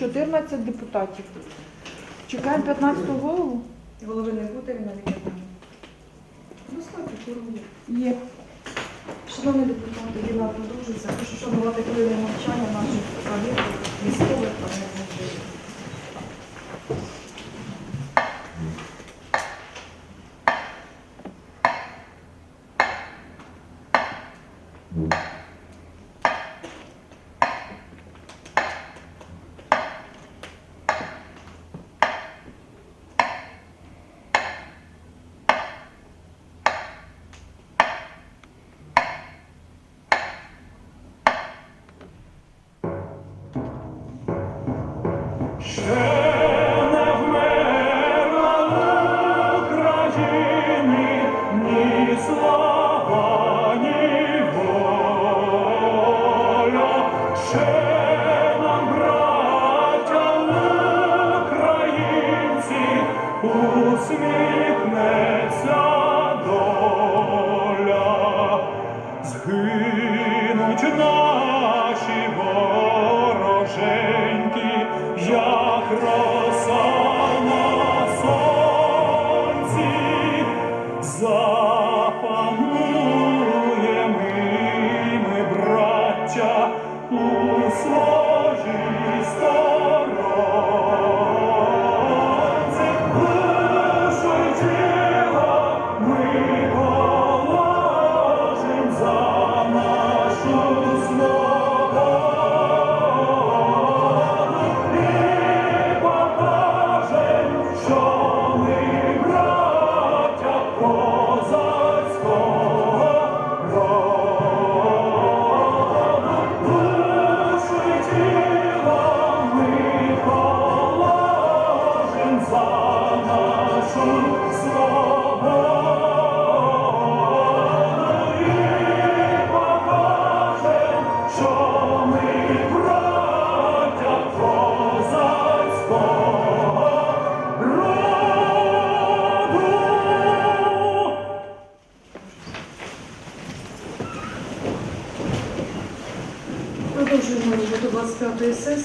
14 депутатів. Чекаємо 15-го голову? Голови не буде, він навіть не знає. Достатньо. Є. Шановні депутати, війна продовжується. Прошу шанувати хвилини мовчання наших правів, військових та неможливих. Усміхнеться доля. Згинуть наші вороженьки, як роса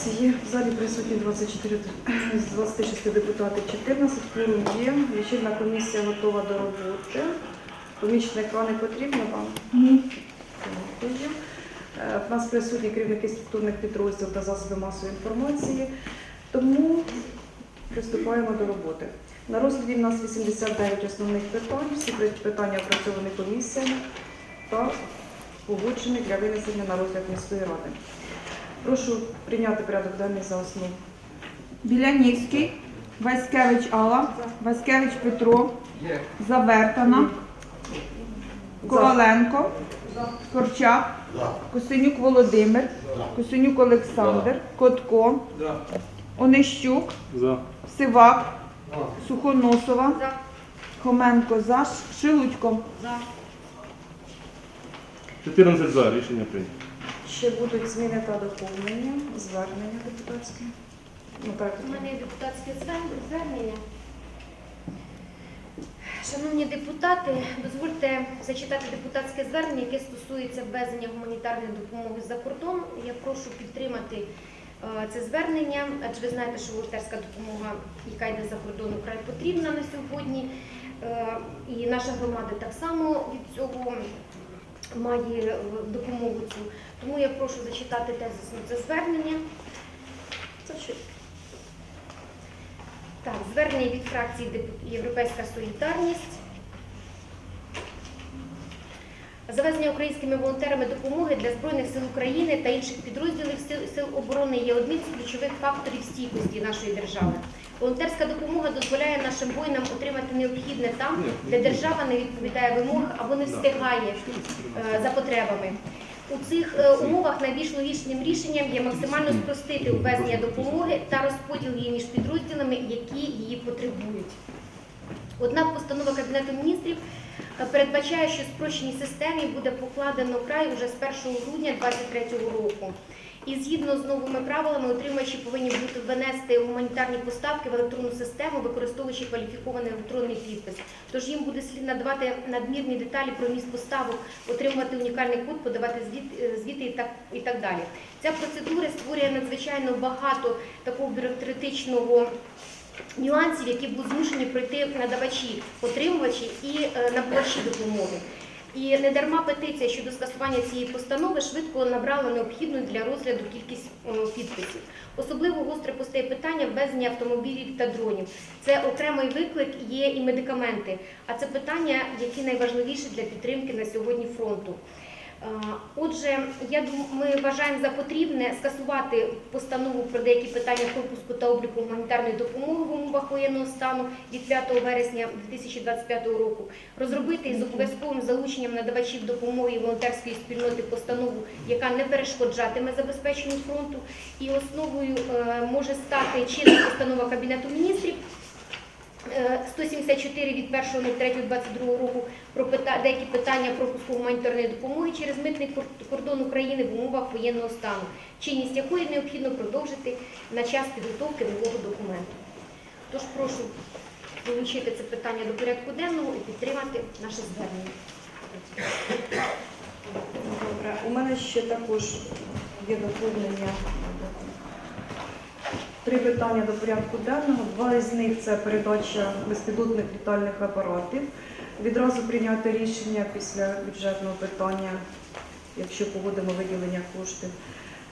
25-ї. В залі присутні 24 з 26 депутатів, 14 кворум є. Лічильна комісія готова до роботи. Помічника не потрібно вам? Ні. Е, В нас присутні керівники структурних підрозділів та засобів масової інформації, тому приступаємо до роботи. На розгляді в нас 89 основних питань, всі питання опрацьовані комісіями та погоджені для винесення на розгляд міської ради. Прошу прийняти порядок денний за основу. Білянівський, Васькевич Алла, Васькевич Петро, Завертана, Коваленко, Корчак, Косинюк Володимир, Косинюк Олександр, Котко, Онищук, Сивак, Сухоносова, Хоменко за, Шилудько. 14 за. Рішення прийнято. Ще будуть зміни та доповнення, звернення депутатське. Ну, У мене є депутатське звернення. Шановні депутати, дозвольте зачитати депутатське звернення, яке стосується ввезення гуманітарної допомоги за кордон. Я прошу підтримати е, це звернення, адже ви знаєте, що волонтерська допомога, яка йде за кордон, вкрай потрібна на сьогодні. Е, І наша громада так само від цього має допомогу цю. Тому я прошу зачитати тезисно це звернення. Зачитую. Так, звернення від фракції Європейська Солідарність. Завезення українськими волонтерами допомоги для Збройних сил України та інших підрозділів сил, сил оборони є одним з ключових факторів стійкості нашої держави. Волонтерська допомога дозволяє нашим воїнам отримати необхідне там, де держава не відповідає вимогам або не встигає е, за потребами. У цих е, умовах найбільш логічним рішенням є максимально спростити ввезення допомоги та розподіл її між підрозділами, які її потребують. Однак постанова Кабінету міністрів передбачає, що спрощеній системі буде покладено край уже з 1 грудня 2023 року. І згідно з новими правилами, отримувачі повинні бути внести гуманітарні поставки в електронну систему, використовуючи кваліфікований електронний підпис. Тож їм буде слід надавати надмірні деталі про міст поставок, отримувати унікальний код, подавати е, звіти і так, і так далі. Ця процедура створює надзвичайно багато такого бюрократичного нюансів, які будуть змушені пройти надавачі, отримувачі і е, набувачі допомоги. І не дарма петиція щодо скасування цієї постанови швидко набрала необхідну для розгляду кількість е, підписів. Особливо гостре постає питання ввезення автомобілів та дронів. Це окремий виклик, є і медикаменти. А це питання, які найважливіші для підтримки на сьогодні фронту. Е, Отже, я дум- ми вважаємо за потрібне скасувати постанову про деякі питання пропуску та обліку гуманітарної допомоги в умовах воєнного стану від 5 вересня 2025 року, розробити із обов'язковим залученням надавачів допомоги волонтерської спільноти постанову, яка не перешкоджатиме забезпеченню фронту, і основою е, може стати чинна постанова Кабінету міністрів. Е, 174 від 1.03.22 року про деякі питання пропуску гуманітарної допомоги через митний кордон України в умовах воєнного стану, чинність якої необхідно продовжити на час підготовки нового документу. Тож прошу долучити це питання до порядку денного і підтримати наше звернення. Добре, у мене ще також є доповнення. Три питання до порядку денного. Два із них це передача безпілотних літальних апаратів. Відразу прийняти рішення після бюджетного питання, якщо погодимо виділення коштів,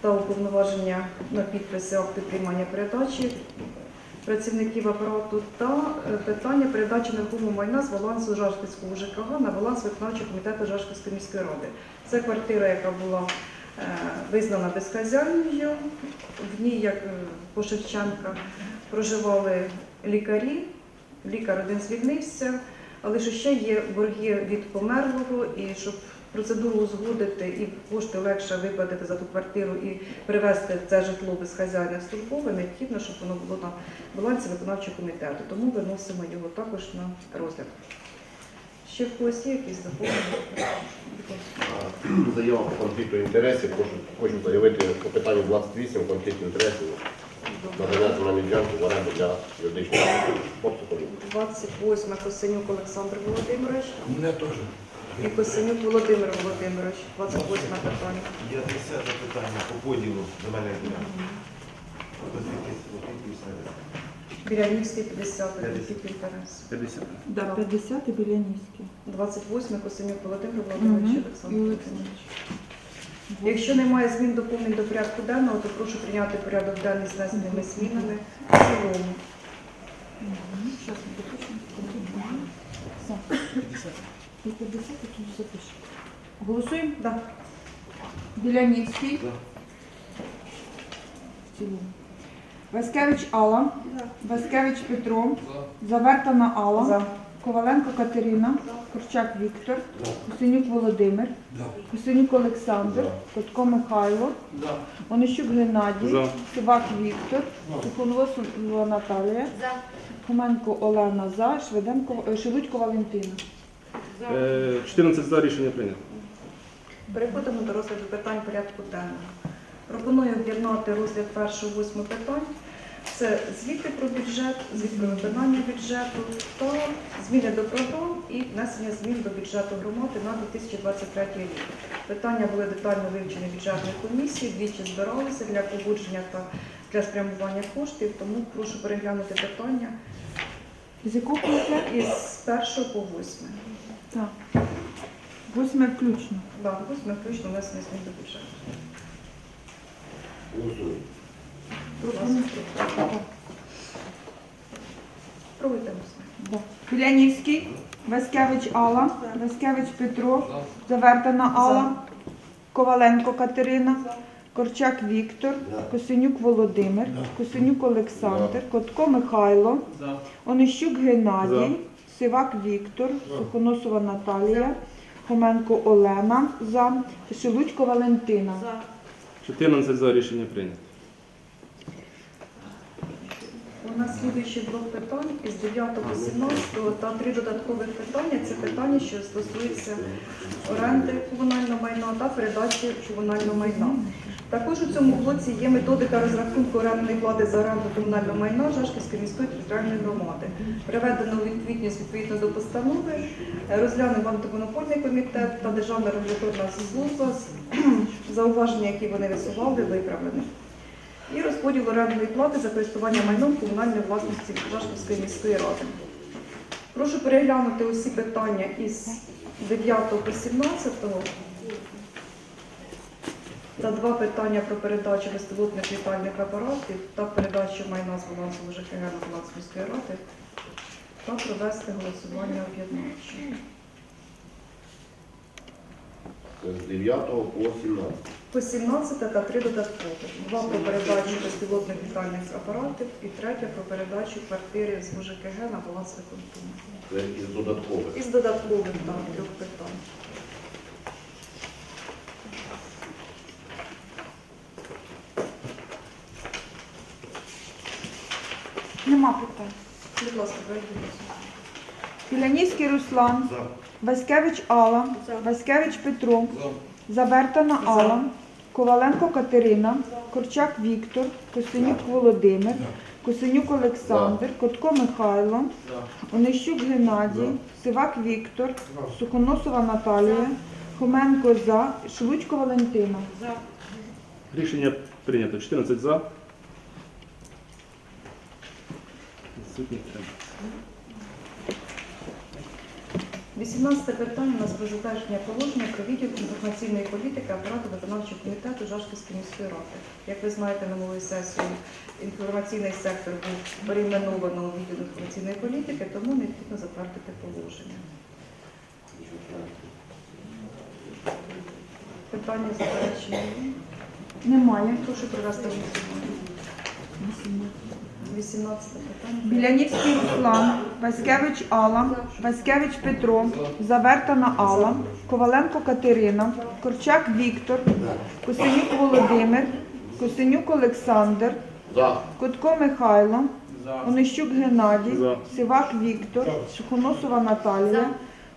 та уповноваження на підписи акти приймання передачі працівників апарату та е, питання передачі нерухомого майна з балансу Жашківського ЖКГ на баланс виконавчого комітету Жашківської міської ради. Це квартира, яка була визнана безхазяйною. В ній, як е, по Шевченка, проживали лікарі. Лікар один звільнився, але що ще є борги від померлого, і щоб процедуру узгодити і кошти легше виплатити за ту квартиру і привезти це житло без хазяїна в службове, необхідно, щоб воно було на балансі виконавчого комітету. Тому виносимо його також на розгляд. Ще в когось є якісь ласка. Заява по конфлікту інтересів. Прошу, хочу заявити по питанню 28 конфлікт інтересів. Надання земельної ділянки в оренду для юридичних осіб. 28 Косенюк Олександр Володимирович Мене теж. і Косенюк Володимир Володимирович. 28 питання. Я десяте питання по поділу земельної ділянки. Хтось якийсь якийсь Білянівський 50 конфлікт інтерес. 50. Да, 50 і Білянівський. 28 Косенюк Володимир Володимирович Олександр Володимирович. Якщо немає змін доповнень до порядку денного, то прошу прийняти порядок денний з внесеними змінами в цілому. Мгм. Щас ми допишемо. Все. І 50 і тут запишемо. Голосуємо? Да. Білянівський. В цілому. Васькевич Алла. Васькевич Петро. Завертана Алла. За. Коваленко Катерина. Корчак Віктор. Косинюк Володимир. Косинюк Олександр. Котко Михайло. Онищук Геннадій. За. Сивак Віктор. Сухоносова Наталія. За. Хоменко Олена За. Шведенко, е, Шелудько Валентина. Е, 14 за рішення прийнято. Переходимо до розгляду питань порядку денного. Пропоную об'єднати розгляд першого восьми питань. Це звіти про бюджет, звіт про виконання бюджету та зміни до програм і внесення змін до бюджету громади на 2023 рік. Питання були детально вивчені бюджетною комісією, двічі збиралися для погодження та для спрямування коштів, тому прошу переглянути питання З якого пункту? із першого по восьме. Так. Восьме включно. Да, восьме включно внесення змін до бюджету. Голосуємо. Білянівський, Васькевич Алла, Васькевич Петро, Завертана Алла, Коваленко Катерина, Корчак Віктор, Косинюк Володимир, Косинюк Олександр, Котко Михайло, Онищук Геннадій, Сивак Віктор, Сухоносова Наталія, Хоменко Олена, Шелудько Валентина. 14 за рішення прийнято. У нас слідуючий блок питань із 9 по 17 та три додаткових питання. Це питання, що стосуються оренди комунального майна та передачі комунального майна. Також у цьому блоці є методика розрахунку орендної плати за оренду комунального майна Жашківської міської територіальної громади. Приведено у відповідність відповідно до постанови, розглянув антимонопольний комітет та Державна регуляторна служба зауваження, які вони висували, виправлені. І розподіл орендної плати за користування майном комунальної власності Жашківської міської ради. Прошу переглянути усі питання із 9 по 17 та два питання про передачу безпілотних літальних апаратів та передачу майна з балансу ЖКГ на баланс міської ради та провести голосування об'єднавче. З 9 по 17. По 17 та три додаткових. Два про передачу безпілотних літальних апаратів і третє про передачу квартири з ЖКГ на баланс виконкому. Це із додаткових. Із додаткових трьох питань. Нема питань. Будь ласка, вийдіть. Білянівський Руслан, За. Васькевич Алла, Васькевич Петро, Забертана Алла, Коваленко Катерина, Корчак Віктор, Косинюк Володимир, Косинюк Олександр, Котко Михайло, Онищук Геннадій, Сивак Віктор, Сухоносова Наталія, Хоменко За, Шелудько Валентина. Рішення прийнято. 14 за. Треба. 18 питання у нас про затвердження положення про відділ інформаційної політики апарату виконавчого комітету Жашківської міської ради. Як ви знаєте, на минулої сесії інформаційний сектор був перейменовано у відділ інформаційної політики, тому необхідно затвердити положення. Питання заперечення. Немає. Прошу провести голосування. 18 питання. Білянівський Руслан, Васькевич Алла, Васькевич Петро, Завертана Алла, Коваленко Катерина, Корчак Віктор, Косинюк Володимир, Косинюк Олександр, За. Котко Михайло, Онищук Геннадій, Сивак Віктор, Сухоносова Наталія,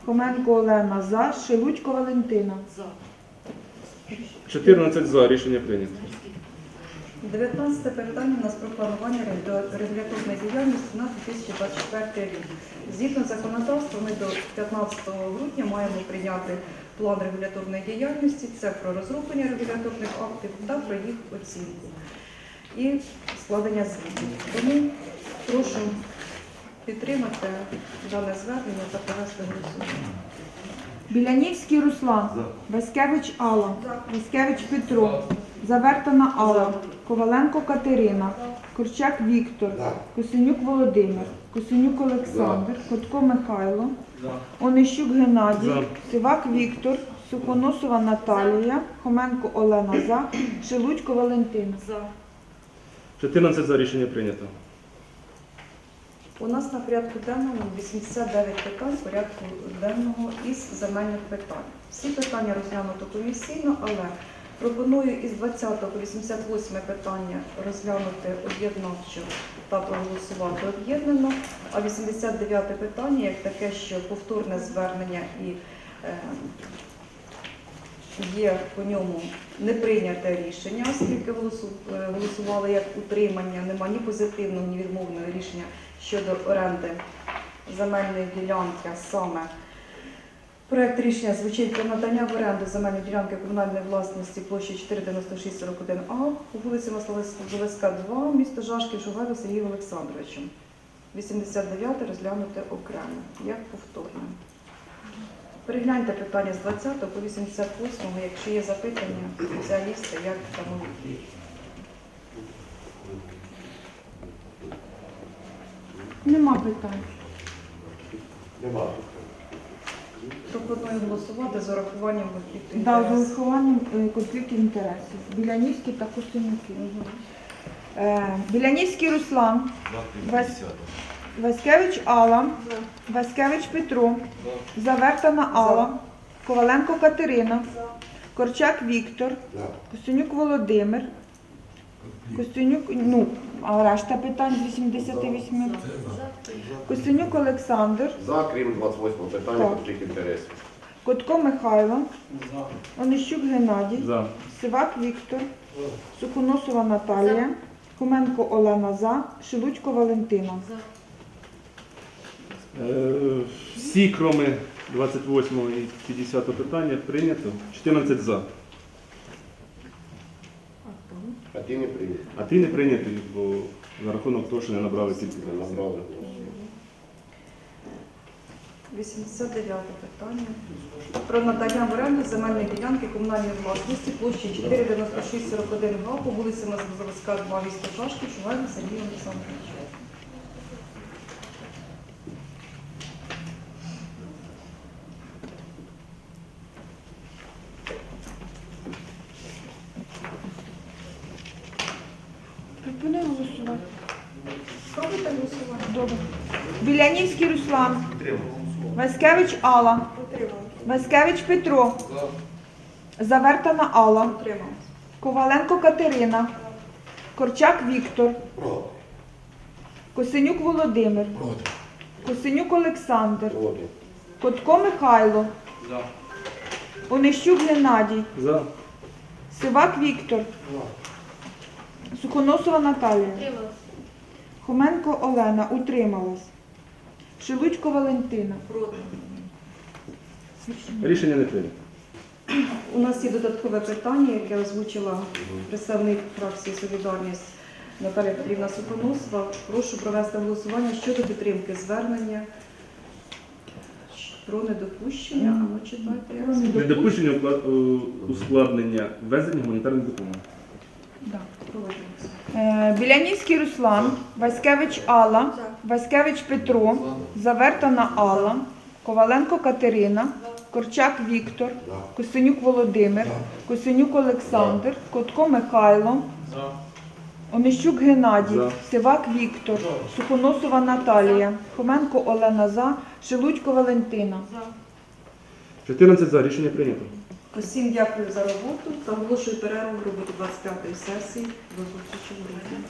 Хоменко Олена За, Шелудько Валентина. 14 за. Рішення прийнято. 19 питання у нас про планування регуляторної діяльності на 2024 рік. Згідно законодавства, ми до 15 грудня маємо прийняти план регуляторної діяльності. Це про розроблення регуляторних актів та про їх оцінку і складення звітів. Тому прошу підтримати дане звернення та провести голосування. Білянівський Руслан, Васькевич Алла, Васькевич Петро, Завертана Алла, Коваленко Катерина, Корчак Віктор, Косинюк Володимир, Косинюк Олександр, Котко Михайло, Онищук Геннадій, Сивак Віктор, Сухоносова Наталія, Хоменко Олена За, Шелудько Валентина. 14 за. Рішення прийнято. У нас на порядку денному 89 питань порядку денного із земельних питань. Всі питання розглянуто комісійно, але пропоную із 20 по 88 питання розглянути об'єднавчо та проголосувати об'єднано, а 89 питання як таке, що повторне звернення і е, є по ньому не прийняте рішення, оскільки е, голосували як утримання, нема ні позитивного, ні відмовного рішення щодо оренди земельної ділянки, саме проект рішення звучить про надання в оренду земельної ділянки комунальної власності площі 49641А у вулиці Масловська, 2, місто Жашків, Шугайло Сергієм Олександровичем. 89 розглянути окремо, як повторне. Перегляньте питання з 20 по 88, якщо є запитання, спеціалісти, як там Нема питань. Нема. Пропоную голосувати з урахуванням конфлікту Да, з інтересів. урахуванням е, конфліктів інтересів. Білянівський та Косинюки. Е, Білянівський Руслан, За. Вась- Васькевич Алла, Васькевич Петро, Завертана Алла, Коваленко Катерина, Корчак Віктор, Костюнюк Володимир, Костюнюк, ну, а решта питань з 88. Костюнюк Олександр, За, крім 28 питання Так. конфлікт інтересів. Котко Михайло, Онищук Геннадій, За. Сивак Віктор, Сухоносова Наталія, Хоменко Олена За, Шелудько Валентина. Е, Всі, крім 28 і 50 питання, прийнято. 14 за. А ті не прийняті. А ти не прийнятий, бо за рахунок того, що не набрали кількість Не набрали. 89 питання. Про надання в оренду земельної ділянки комунальної власності площі 49641 га по вулиці Заводська, 2 місто Шашки, Шугайна Сергій Олександрович. Припини голосувати. Пробуйте голосувати. Добре. Білянівський Руслан, Васькевич Алла, Васькевич Петро, Завертана Алла, Коваленко Катерина, Корчак Віктор, Косинюк Володимир, Косинюк Олександр, Котко Михайло, Онищук Геннадій, Сивак Віктор, Сухоносова Наталія, Утрималась. Хоменко Олена, утрималась. Шелудько Валентина. Проти. Рішення не прийнято. У нас є додаткове питання, яке озвучила представник фракції Солідарність Наталія Петрівна Сухоносова. Прошу провести голосування щодо підтримки звернення про недопущення. А ну читайте. як? Недопущення ускладнення ввезення гуманітарних допомог. Е, Білянівський Руслан, Васькевич Алла, Васькевич Петро, Завертана Алла, Коваленко Катерина, Корчак Віктор, Косинюк Володимир, Косинюк Олександр, Котко Михайло, Онищук Геннадій, Сивак Віктор, Сухоносова Наталія, Хоменко Олена За, Шелудько Валентина. 14 за. Рішення прийнято. Усім дякую за роботу оголошую перерву в роботі 25-ї сесії. До зустрічі в групі.